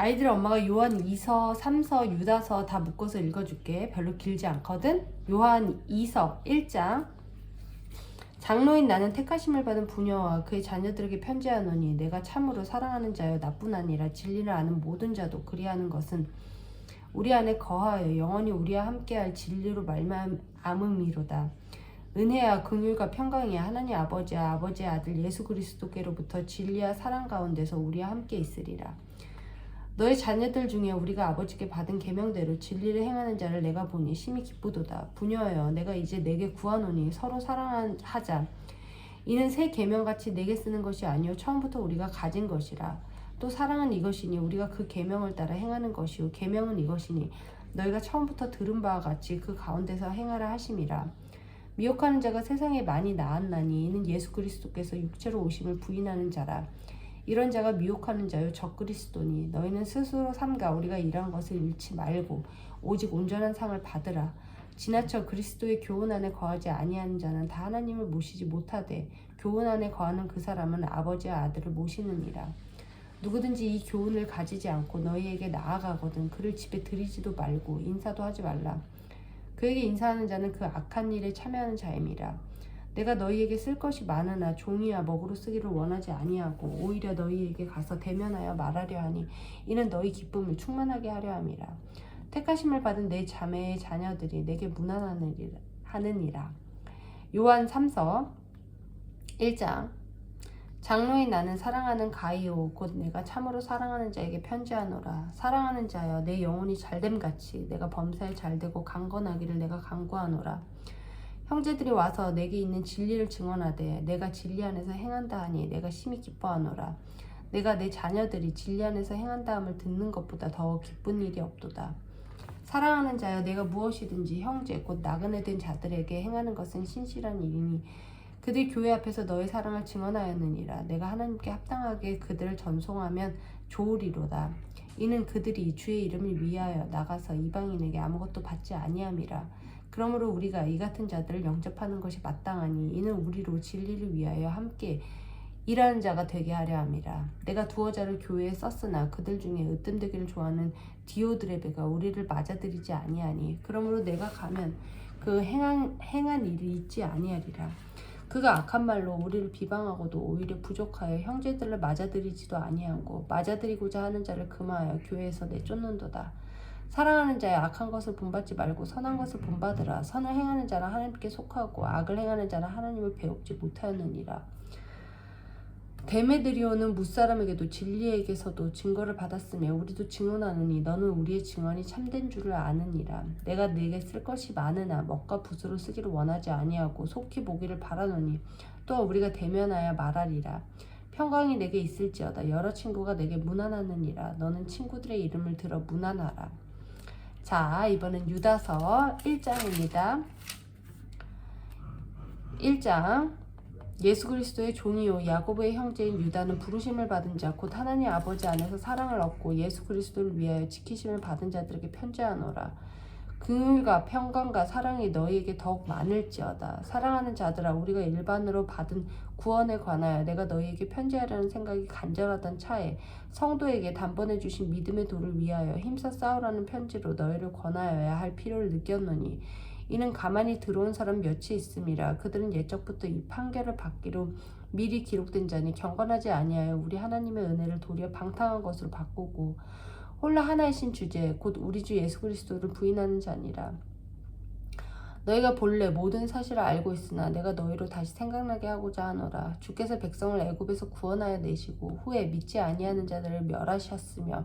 아이들 엄마가 요한 2서, 3서, 유다서 다 묶어서 읽어줄게. 별로 길지 않거든. 요한 2서 1장. 장로인 나는 택하심을 받은 부녀와 그의 자녀들에게 편지하노니 내가 참으로 사랑하는 자여 나뿐 아니라 진리를 아는 모든 자도 그리하는 것은 우리 안에 거하여 영원히 우리와 함께할 진리로 말미암음이로다. 은혜와 긍휼과 평강이 하나님 아버지와 아버지의 아들 예수 그리스도께로부터 진리와 사랑 가운데서 우리와 함께 있으리라. 너의 자녀들 중에 우리가 아버지께 받은 계명대로 진리를 행하는 자를 내가 보니 심히 기쁘도다. 부녀여, 내가 이제 내게 구하노니 서로 사랑하자. 이는 새 계명같이 내게 쓰는 것이 아니요 처음부터 우리가 가진 것이라. 또 사랑은 이것이니 우리가 그 계명을 따라 행하는 것이요 계명은 이것이니 너희가 처음부터 들은 바와 같이 그 가운데서 행하라 하심이라. 미혹하는 자가 세상에 많이 나았나니 이는 예수 그리스도께서 육체로 오심을 부인하는 자라. 이런 자가 미혹하는 자요 적그리스도니 너희는 스스로 삼가 우리가 일한 것을 잃지 말고 오직 온전한 상을 받으라. 지나쳐 그리스도의 교훈 안에 거하지 아니하는 자는 다 하나님을 모시지 못하되 교훈 안에 거하는 그 사람은 아버지와 아들을 모시느니라. 누구든지 이 교훈을 가지지 않고 너희에게 나아가거든 그를 집에 들이지도 말고 인사도 하지 말라. 그에게 인사하는 자는 그 악한 일에 참여하는 자임이라. 내가 너희에게 쓸 것이 많으나 종이와 먹으로 쓰기를 원하지 아니하고 오히려 너희에게 가서 대면하여 말하려 하니 이는 너희 기쁨을 충만하게 하려 함이라. 택하심을 받은 내 자매의 자녀들이 내게 무난하느니라. 요한 3서 1장 장로인 나는 사랑하는 가이오 곧 내가 참으로 사랑하는 자에게 편지하노라 사랑하는 자여 내 영혼이 잘됨 같이 내가 범사에 잘되고 강건하기를 내가 강구하노라 형제들이 와서 내게 있는 진리를 증언하되 내가 진리 안에서 행한다 하니 내가 심히 기뻐하노라. 내가 내 자녀들이 진리 안에서 행한다함을 듣는 것보다 더 기쁜 일이 없도다. 사랑하는 자여 내가 무엇이든지 형제 곧 나그네 된 자들에게 행하는 것은 신실한 일이니 그들 교회 앞에서 너의 사랑을 증언하였느니라. 내가 하나님께 합당하게 그들을 전송하면 좋으리로다. 이는 그들이 주의 이름을 위하여 나가서 이방인에게 아무것도 받지 아니함이라 그러므로 우리가 이 같은 자들을 영접하는 것이 마땅하니 이는 우리로 진리를 위하여 함께 일하는 자가 되게 하려 함이라. 내가 두어 자를 교회에 썼으나 그들 중에 으뜸되기를 좋아하는 디오드레베가 우리를 맞아들이지 아니하니 그러므로 내가 가면 그 행한, 행한 일이 있지 아니하리라. 그가 악한 말로 우리를 비방하고도 오히려 부족하여 형제들을 맞아들이지도 아니하고 맞아들이고자 하는 자를 금하여 교회에서 내쫓는도다. 사랑하는 자의 악한 것을 본받지 말고 선한 것을 본받으라. 선을 행하는 자는 하나님께 속하고 악을 행하는 자는 하나님을 배웁지 못하였느니라. 데메드리오는 무사람에게도 진리에게서도 증거를 받았으며 우리도 증언하느니 너는 우리의 증언이 참된 줄을 아느니라. 내가 네게 쓸 것이 많으나 먹과 붓으로 쓰기를 원하지 아니하고 속히 보기를 바라노니 또 우리가 대면하여 말하리라. 평강이 내게 있을지어다. 여러 친구가 내게 무난하느니라. 너는 친구들의 이름을 들어 무난하라. 자, 이번엔 유다서 1장입니다. 1장 예수 그리스도의 종이요 야고보의 형제인 유다는 부르심을 받은 자 곧 하나님 아버지 안에서 사랑을 얻고 예수 그리스도를 위하여 지키심을 받은 자들에게 편지하노라 긍휼과 평강과 사랑이 너희에게 더욱 많을지어다. 사랑하는 자들아 우리가 일반으로 받은 구원에 관하여 내가 너희에게 편지하려는 생각이 간절하던 차에 성도에게 단번에 주신 믿음의 도를 위하여 힘써 싸우라는 편지로 너희를 권하여야 할 필요를 느꼈노니 이는 가만히 들어온 사람 몇이 있음이라 그들은 예적부터 이 판결을 받기로 미리 기록된 자니 경건하지 아니하여 우리 하나님의 은혜를 도리어 방탕한 것으로 바꾸고 홀라 하나이신 주제 곧 우리 주 예수 그리스도를 부인하는 자니라. 너희가 본래 모든 사실을 알고 있으나 내가 너희로 다시 생각나게 하고자 하노라. 주께서 백성을 애굽에서 구원하여 내시고 후에 믿지 아니하는 자들을 멸하셨으며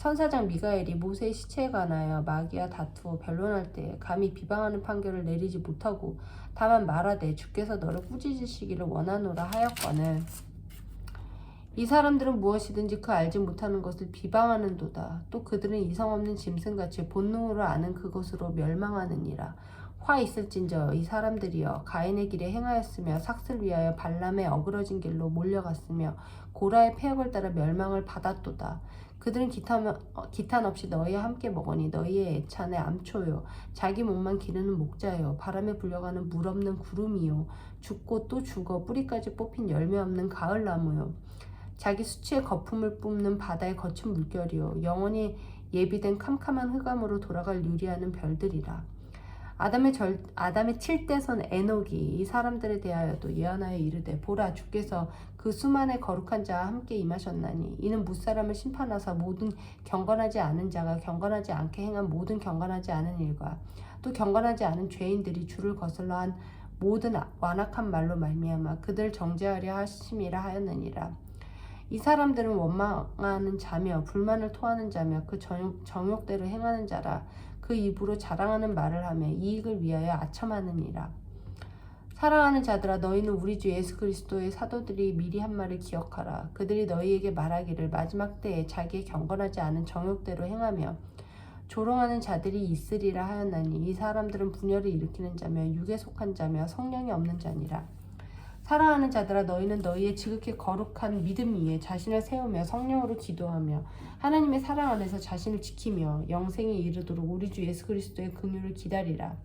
천사장 미가엘이 모세의 시체에 관하여 마귀와 다투어 변론할 때 감히 비방하는 판결을 내리지 못하고 다만 말하되 주께서 너를 꾸짖으시기를 원하노라 하였거늘. 이 사람들은 무엇이든지 그 알지 못하는 것을 비방하는도다. 또 그들은 이성 없는 짐승같이 본능으로 아는 그것으로 멸망하느니라 화 있을진저 이 사람들이여 가인의 길에 행하였으며 삭슬 위하여 발람의 어그러진 길로 몰려갔으며 고라의 폐역을 따라 멸망을 받았도다. 그들은 기타, 어, 기탄 없이 너희와 함께 먹으니 너희의 애찬의 암초요. 자기 몸만 기르는 목자요. 바람에 불려가는 물 없는 구름이요. 죽고 또 죽어 뿌리까지 뽑힌 열매 없는 가을나무요. 자기 수치의 거품을 뿜는 바다의 거친 물결이요. 영원히 예비된 캄캄한 흑암으로 돌아갈 유리하는 별들이라 아담의 절 아담의 칠대선 에녹이 이 사람들에 대하여도 예언하여 이르되 보라 주께서 그 수만의 거룩한 자와 함께 임하셨나니 이는 무사람을 심판하사 모든 경건하지 않은 자가 경건하지 않게 행한 모든 경건하지 않은 일과 또 경건하지 않은 죄인들이 주를 거슬러 한 모든 완악한 말로 말미암아 그들 정죄하려 하심이라 하였느니라 이 사람들은 원망하는 자며 불만을 토하는 자며 그 정욕, 정욕 대로 행하는 자라 그 입으로 자랑하는 말을 하며 이익을 위하여 아첨하느니라. 사랑하는 자들아 너희는 우리 주 예수 그리스도의 사도들이 미리 한 말을 기억하라. 그들이 너희에게 말하기를 마지막 때에 자기의 경건하지 않은 정욕대로 행하며 조롱하는 자들이 있으리라 하였나니 이 사람들은 분열을 일으키는 자며 육에 속한 자며 성령이 없는 자니라. 사랑하는 자들아 너희는 너희의 지극히 거룩한 믿음 위에 자신을 세우며 성령으로 기도하며 하나님의 사랑 안에서 자신을 지키며 영생에 이르도록 우리 주 예수 그리스도의 긍휼을 기다리라.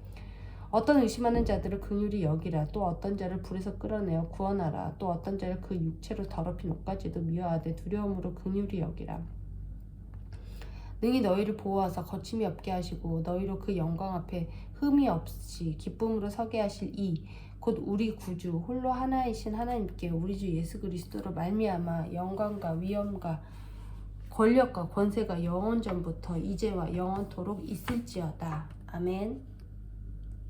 어떤 의심하는 자들을 긍휼히 여기라. 또 어떤 자를 불에서 끌어내어 구원하라. 또 어떤 자를 그 육체로 더럽힌 옷까지도 미워하되 두려움으로 긍휼히 여기라. 능히 너희를 보호하사 거침이 없게 하시고 너희로 그 영광 앞에 흠이 없이 기쁨으로 서게 하실 이 곧 우리 구주 홀로 하나이신 하나님께 우리 주 예수 그리스도로 말미암아 영광과 위엄과 권력과 권세가 영원 전부터 이제와 영원토록 있을지어다. 아멘.